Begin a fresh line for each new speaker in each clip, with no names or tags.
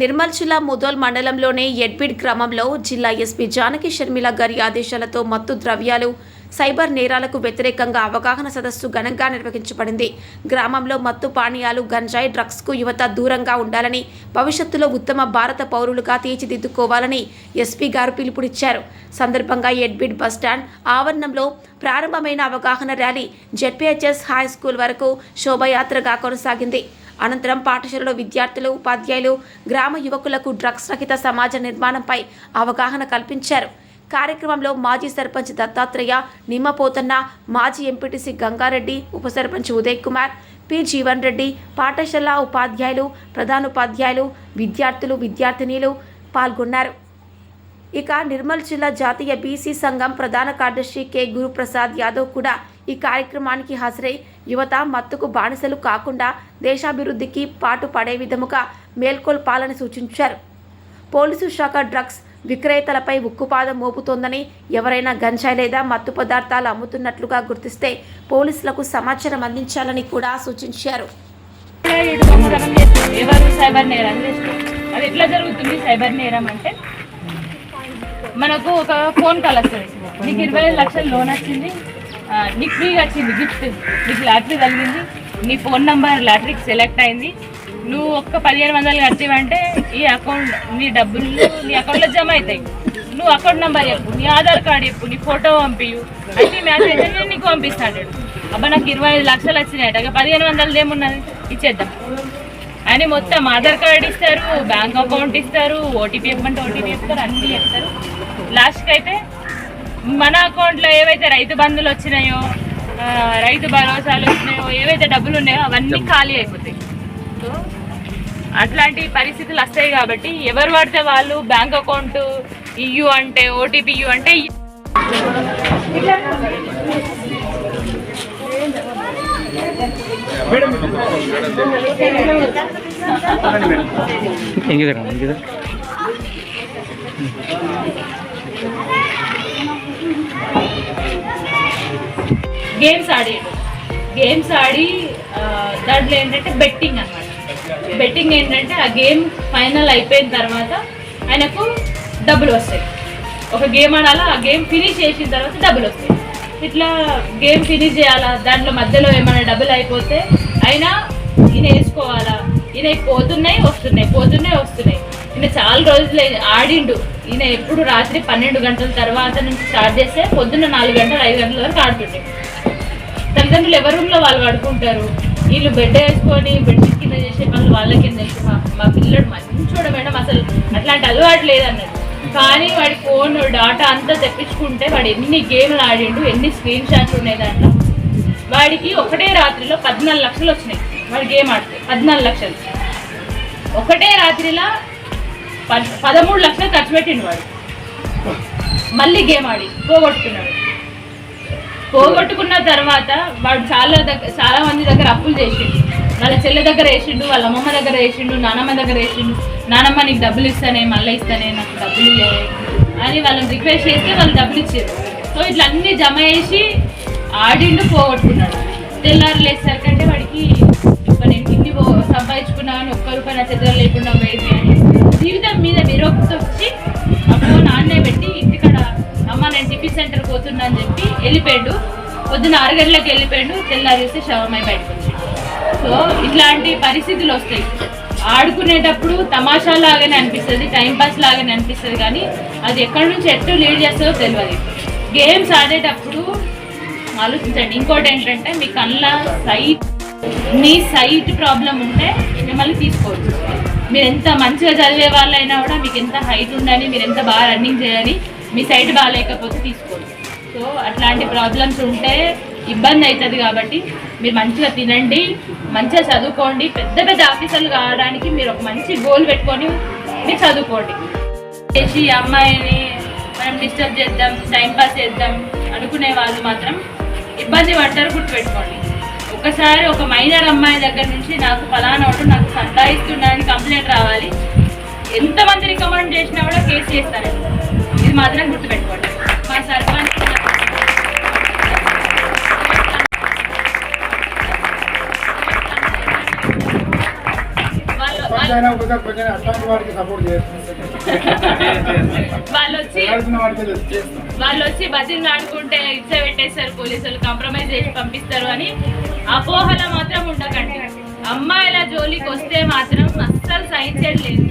నిర్మల్ జిల్లా ముదోల్ మండలంలోని ఎడ్బిడ్ గ్రామంలో జిల్లా ఎస్పీ జానకి షర్మిల గారి ఆదేశాలతో మత్తు ద్రవ్యాలు సైబర్ నేరాలకు వ్యతిరేకంగా అవగాహన సదస్సు ఘనంగా నిర్వహించబడింది. గ్రామంలో మత్తు పానీయాలు గంజాయి డ్రగ్స్కు యువత దూరంగా ఉండాలని భవిష్యత్తులో ఉత్తమ భారత పౌరులుగా తీర్చిదిద్దుకోవాలని ఎస్పీ గారు పిలుపునిచ్చారు. సందర్భంగా ఎడ్బిడ్ బస్టాండ్ ఆవరణంలో ప్రారంభమైన అవగాహన ర్యాలీ జెడ్పీహెచ్ఎస్ హై స్కూల్ వరకు శోభయాత్రగా కొనసాగింది. అనంతరం పాఠశాలలో విద్యార్థులు ఉపాధ్యాయులు గ్రామ యువకులకు డ్రగ్స్ రహిత సమాజ నిర్మాణంపై అవగాహన కల్పించారు. కార్యక్రమంలో మాజీ సర్పంచ్ దత్తాత్రేయ నిమ్మపోతన్న మాజీ ఎంపీటీసీ గంగారెడ్డి ఉప సర్పంచ్ ఉదయ్ కుమార్ పి జీవన్ రెడ్డి పాఠశాల ఉపాధ్యాయులు ప్రధానోపాధ్యాయులు విద్యార్థులు విద్యార్థినీలు పాల్గొన్నారు. ఇక నిర్మల్ జిల్లా జాతీయ బీసీ సంఘం ప్రధాన కార్యదర్శి కె గురుప్రసాద్ యాదవ్ కూడా ఈ కార్యక్రమానికి హాజరై యువత మత్తుకు బానిసలు కాకుండా దేశాభివృద్ధికి పాటు పడే విధముగా మేల్కొల్పాలని సూచించారు. పోలీసు శాఖ డ్రగ్స్ విక్రేతలపై ఉక్కుపాదం మోపుతోందని ఎవరైనా గంజాయి లేదా మత్తు పదార్థాలు అమ్ముతున్నట్లుగా గుర్తిస్తే పోలీసులకు సమాచారం అందించాలని కూడా సూచించారు.
ఎవరు సైబర్ నేరం అది ఎట్లా జరుగుతుంది సైబర్ నేరం అంటే? మనకు ఒక ఫోన్ కాల్ వస్తుంది. నీకు ఇరవై ఐదు లక్షల లోన్ వచ్చింది. నీకు ఫ్రీగా వచ్చింది గిఫ్ట్ నీకు లాటరీ తగిలింది నీ ఫోన్ నంబర్ లాటరీకి సెలెక్ట్ అయింది. నువ్వు ఒక్క పదిహేను వందలు కట్టివంటే ఈ అకౌంట్ నీ డబ్బులు నీ అకౌంట్లో జమ అవుతాయి. నువ్వు అకౌంట్ నెంబర్ చెప్పు నీ ఆధార్ కార్డు చెప్పు నీ ఫోటో పంపియు అన్ని మ్యాసేజ్ నేను నీకు పంపిస్తాడు అబ్బా నాకు ఇరవై ఐదు లక్షలు వచ్చినాయట. పదిహేను వందలు ఏమున్నది? ఇచ్చేద్దాం. అని మొత్తం ఆధార్ కార్డు ఇస్తారు బ్యాంక్ అకౌంట్ ఇస్తారు ఓటీపీ ఇవ్వమంటే ఓటీపీ ఇస్తారు అన్నీ చెప్తారు లాస్ట్కి అయితే మన అకౌంట్లో ఏవైతే రైతు బంధులు వచ్చినాయో రైతు భరోసాలు వచ్చినాయో ఏవైతే డబ్బులు ఉన్నాయో అవన్నీ ఖాళీ అయిపోతాయి. అట్లాంటి పరిస్థితులు వస్తాయి కాబట్టి ఎవరు పడితే వాళ్ళు బ్యాంక్ అకౌంట్ ఇయ్యు అంటే ఓటీపీ ఇయ్యు అంటే గేమ్స్ ఆడాడు. గేమ్స్ ఆడి దాంట్లో ఏంటంటే బెట్టింగ్ అనమాట బెట్టింగ్ ఏంటంటే ఆ గేమ్ ఫైనల్ అయిపోయిన తర్వాత ఆయనకు డబ్బులు వస్తాయి. ఒక గేమ్ ఆడాలా ఆ గేమ్ ఫినిష్ చేసిన తర్వాత డబ్బులు వస్తాయి. ఇట్లా గేమ్ ఫినిష్ చేయాలా దాంట్లో మధ్యలో ఏమైనా డబ్బులు అయిపోతే అయినా ఈయన వేసుకోవాలా? ఈయన పోతున్నాయి వస్తున్నాయి పోతున్నాయి వస్తున్నాయి. ఈయన చాలా రోజులు ఆడిండు. ఈయన ఎప్పుడు రాత్రి పన్నెండు గంటల తర్వాత నుంచి స్టార్ట్ చేస్తే పొద్దున్న నాలుగు గంటలు ఐదు గంటల వరకు ఆడుతుండే. తల్లిదండ్రులు ఎవరి రూమ్లో వాళ్ళు పడుకుంటారు. వీళ్ళు బెడ్ వేసుకొని బెడ్ కింద చేసే పనులు వాళ్ళ కింద మా మా పిల్లడు మంచోడు మేడం అసలు అట్లాంటి అలవాటు లేదన్నాడు కానీ వాడి ఫోన్ డాటా అంతా తెప్పించుకుంటే వాడు ఎన్ని గేమ్లు ఆడిండు ఎన్ని స్క్రీన్ షాట్లు ఉన్నాయి దాంట్లో. వాడికి ఒకటే రాత్రిలో పద్నాలుగు లక్షలు వచ్చినాయి. వాడు గేమ్ ఆడితే పద్నాలుగు లక్షలు. ఒకటే రాత్రిలో పదమూడు లక్షలు ఖర్చు పెట్టిండు వాడు. మళ్ళీ గేమ్ ఆడి పోగొట్టుకున్నాడు. పోగొట్టుకున్న తర్వాత వాడు చాలా దగ్గర చాలా మంది దగ్గర అప్పులు చేసిండు. వాళ్ళ చెల్లె దగ్గర వేసిండు వాళ్ళ అమ్మమ్మ దగ్గర వేసిండు నానమ్మ దగ్గర వేసిండు. నానమ్మ నీకు డబ్బులు ఇస్తానే మళ్ళీ ఇస్తానే నాకు డబ్బులు ఇవ్వలే అని వాళ్ళని రిక్వెస్ట్ చేస్తే వాళ్ళు డబ్బులు ఇచ్చారు. సో ఇట్లా అన్ని జమ చేసి ఆడిండు పోగొట్టుకున్నాడు. తెల్లారు లేసరికంటే వాడికి ఇప్పుడు నేను ఇన్ని పో- సంపాదించుకున్నా కానీ ఒక్క రూపాయి నా చేతుల్లో లేకుండా పోయింది అని జీవితం మీద విరోక్తి వచ్చి అప్పుడు నాన్నే పెట్టి ఇంటికాడ అమ్మ సెంటర్ పోతున్నా అని చెప్పి వెళ్ళిపోయాడు. పొద్దున్న ఆరు గంటలకు వెళ్ళిపోయాడు. తెల్లారేస్తే శవమై బయటకు సో ఇట్లాంటి పరిస్థితులు వస్తాయి. ఆడుకునేటప్పుడు తమాషా లాగానే అనిపిస్తుంది టైంపాస్ లాగానే అనిపిస్తుంది కానీ అది ఎక్కడి నుంచి ఎట్టు లీడ్ చేస్తుందో తెలియదు గేమ్స్ ఆడేటప్పుడు ఆలోచించండి. ఇంకోటి ఏంటంటే మీ కళ్ళ సైట్ మీ సైట్ ప్రాబ్లం ఉంటే మిమ్మల్ని తీసుకోవచ్చు. మీరు ఎంత మంచిగా చదివే వాళ్ళైనా కూడా మీకు ఎంత హైట్ ఉండాలి మీరు ఎంత బాగా రన్నింగ్ చేయాలి మీ సైట్ బాగాలేకపోతే తీసుకోండి. సో అట్లాంటి ప్రాబ్లమ్స్ ఉంటే ఇబ్బంది అవుతుంది కాబట్టి మీరు మంచిగా తినండి మంచిగా చదువుకోండి. పెద్ద పెద్ద ఆఫీసర్లు కావడానికి మీరు ఒక మంచి గోల్ పెట్టుకొని మీరు చదువుకోండి. చేసి ఈ అమ్మాయిని మనం డిస్టర్బ్ చేద్దాం టైంపాస్ చేద్దాం అనుకునే వాళ్ళు మాత్రం ఇబ్బంది పడతారు గుర్తుపెట్టుకోండి. ఒకసారి ఒక మైనర్ అమ్మాయి దగ్గర నుంచి నాకు ఫలానా ఒకటి నాకు సంతాయిస్తున్నాడని కంప్లైంట్ రావాలి. ఎంతమంది రికమెండ్ చేసినా కూడా కేసు చేస్తారు. ఇది మాత్రం గుర్తుపెట్టుకోండి. మా సర్పంచ్ వాళ్ళు వచ్చి వాళ్ళు వచ్చి ఆడుకుంటే ఇచ్చే పెట్టేస్తారు పోలీసులు కాంప్రమైజ్ చేసి పంపిస్తారు అని అపోహల మాత్రం ఉండకండి. అమ్మాయిల జోలికి వస్తే మాత్రం అస్సలు సహించేది లేదు.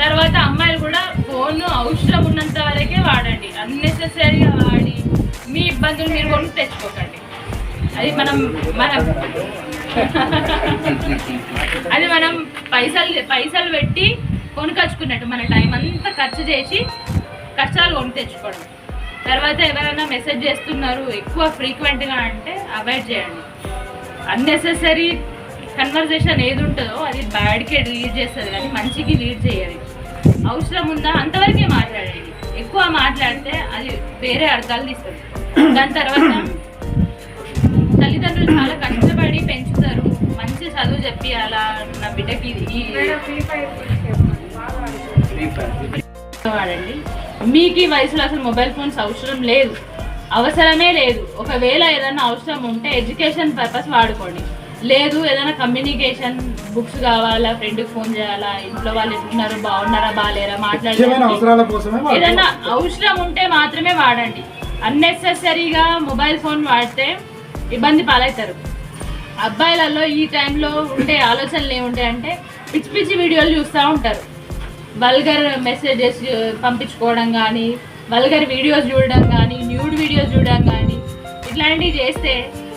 తర్వాత అమ్మాయిలు కూడా ఫోన్ అవసరం ఉన్నంత వరకే వాడండి. అన్నెసెసరీగా వాడి మీ ఇబ్బందులు మీరు కొనుక్కు తెచ్చుకోకండి. అది మనం మనం అది మనం పైసలు పైసలు పెట్టి కొనుకొచ్చుకున్నట్టు మన టైం అంతా ఖర్చు చేసి కష్టాలు కొని తెచ్చుకోవడం. తర్వాత ఎవరైనా మెసేజ్ చేస్తున్నారు ఎక్కువ ఫ్రీక్వెంట్గా అంటే అవాయిడ్ చేయండి. అన్నెసెసరీ కన్వర్జేషన్ ఏది ఉంటుందో అది బ్యాడ్కి లీడ్ చేస్తుంది కానీ మంచికి లీడ్ చేయదు. అవసరం ఉందా అంతవరకే మాట్లాడండి. ఎక్కువ మాట్లాడితే అది వేరే అర్థాలు తీస్తుంది. దాని తర్వాత తల్లిదండ్రులు చాలా కష్టపడి పెంచుతారు. మంచి చదువు చెప్పి అలా నా బిడ్డకి వాడండి. మీకు ఈ వయసులో అసలు మొబైల్ ఫోన్స్ అవసరం లేదు. అవసరమే లేదు. ఒకవేళ ఏదైనా అవసరం ఉంటే ఎడ్యుకేషన్ పర్పస్ వాడుకోండి. లేదు ఏదైనా కమ్యూనికేషన్ బుక్స్ కావాలా ఫ్రెండ్కి ఫోన్ చేయాలా ఇంట్లో వాళ్ళు ఎట్లున్నారు బాగున్నారా బాగాలేరా మాట్లాడాలి. ఏదైనా అవసరం ఉంటే మాత్రమే వాడండి. అన్నెసెసరీగా మొబైల్ ఫోన్ వాడితే ఇబ్బంది పాలవుతారు. అబ్బాయిలలో ఈ టైంలో ఉండే ఆలోచనలు ఏముంటాయి అంటే పిచ్చి పిచ్చి వీడియోలు చూస్తూ ఉంటారు. వల్గర్ మెసేజెస్ పంపించుకోవడం కానీ వల్గర్ వీడియోస్ చూడడం కానీ న్యూడ్ వీడియోస్ చూడడం కానీ ఇట్లాంటివి చేస్తే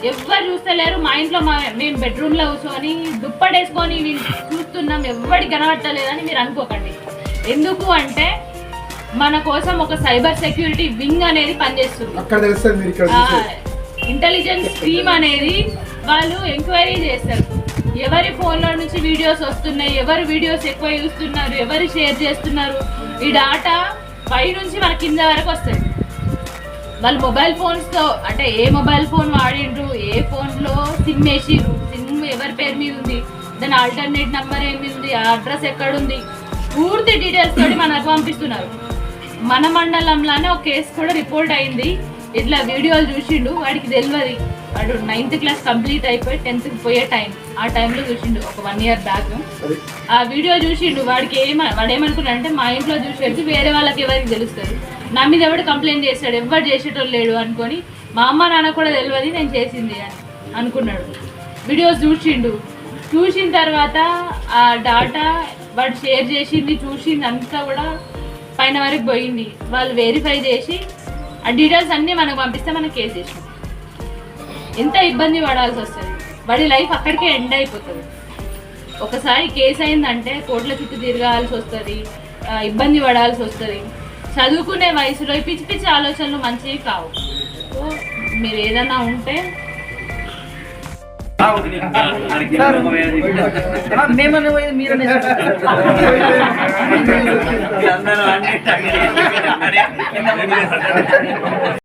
ఎవ్వరు చూస్తలేరు. మా ఇంట్లో మా మేము బెడ్రూమ్లో కూర్చొని దుప్పటేసుకొని వీళ్ళు చూస్తున్నాం. ఎవ్వరికి కనబట్టలేదని మీరు అనుకోకండి. ఎందుకు అంటే మన కోసం ఒక సైబర్ సెక్యూరిటీ వింగ్ అనేది పనిచేస్తుంది. ఇంటెలిజెన్స్ టీమ్ అనేది వాళ్ళు ఎంక్వైరీ చేస్తారు. ఎవరి ఫోన్లో నుంచి వీడియోస్ వస్తున్నాయి? ఎవరు వీడియోస్ ఎక్కువ చూస్తున్నారు? ఎవరు షేర్ చేస్తున్నారు? ఈ డాటా పై నుంచి మన కింద వరకు వస్తుంది వాళ్ళు మొబైల్ ఫోన్స్తో అంటే ఏ మొబైల్ ఫోన్ వాడిండ్రు ఏ ఫోన్లో సిమ్ వేసిండ్రు సిమ్ ఎవరి పేరు మీద ఉంది దాని ఆల్టర్నేట్ నెంబర్ ఏమి ఉంది ఆ అడ్రస్ ఎక్కడుంది పూర్తి డీటెయిల్స్ తోటి మనకు పంపిస్తున్నారు. మన మండలంలోనే ఒక కేసు కూడా రిపోర్ట్ అయింది ఇట్లా వీడియోలు చూసిండు వాడికి తెలియదు వాడు నైన్త్ క్లాస్ కంప్లీట్ అయిపోయి టెన్త్కి పోయే టైం ఆ టైంలో చూసిండు ఒక వన్ ఇయర్ బ్యాక్ ఆ వీడియో చూసిండు వాడికి ఏమ వాడు ఏమనుకున్నాడు అంటే మా ఇంట్లో చూసేది వేరే వాళ్ళకి ఎవరికి తెలుస్తుంది. నా మీద ఎవడు కంప్లైంట్ చేస్తాడు? ఎవరు చేసేటోళ్ళు లేడు అనుకొని మా అమ్మ నాన్న కూడా తెలియదు నేను చేసింది అని అనుకున్నాడు. వీడియోస్ చూసిండు. చూసిన తర్వాత ఆ డాటా వాడు షేర్ చేసింది చూసింది అంతా కూడా పైన వరకు పోయింది. వాళ్ళు వెరిఫై చేసి ఆ డీటెయిల్స్ అన్నీ మనకు పంపిస్తే మనకు కేసు చేసినాం. ఎంత ఇబ్బంది పడాల్సి వస్తుంది? వాడి లైఫ్ అక్కడికే ఎండ్ అయిపోతుంది. ఒకసారి కేసు అయిందంటే కోట్ల చుట్టూ తిరగాల్సి వస్తుంది ఇబ్బంది పడాల్సి వస్తుంది. చదువుకునే వయసులో పిచ్చి పిచ్చి ఆలోచనలు మంచివి కావు. సో మీరు ఏదైనా ఉంటే
మీరనే
అందరూ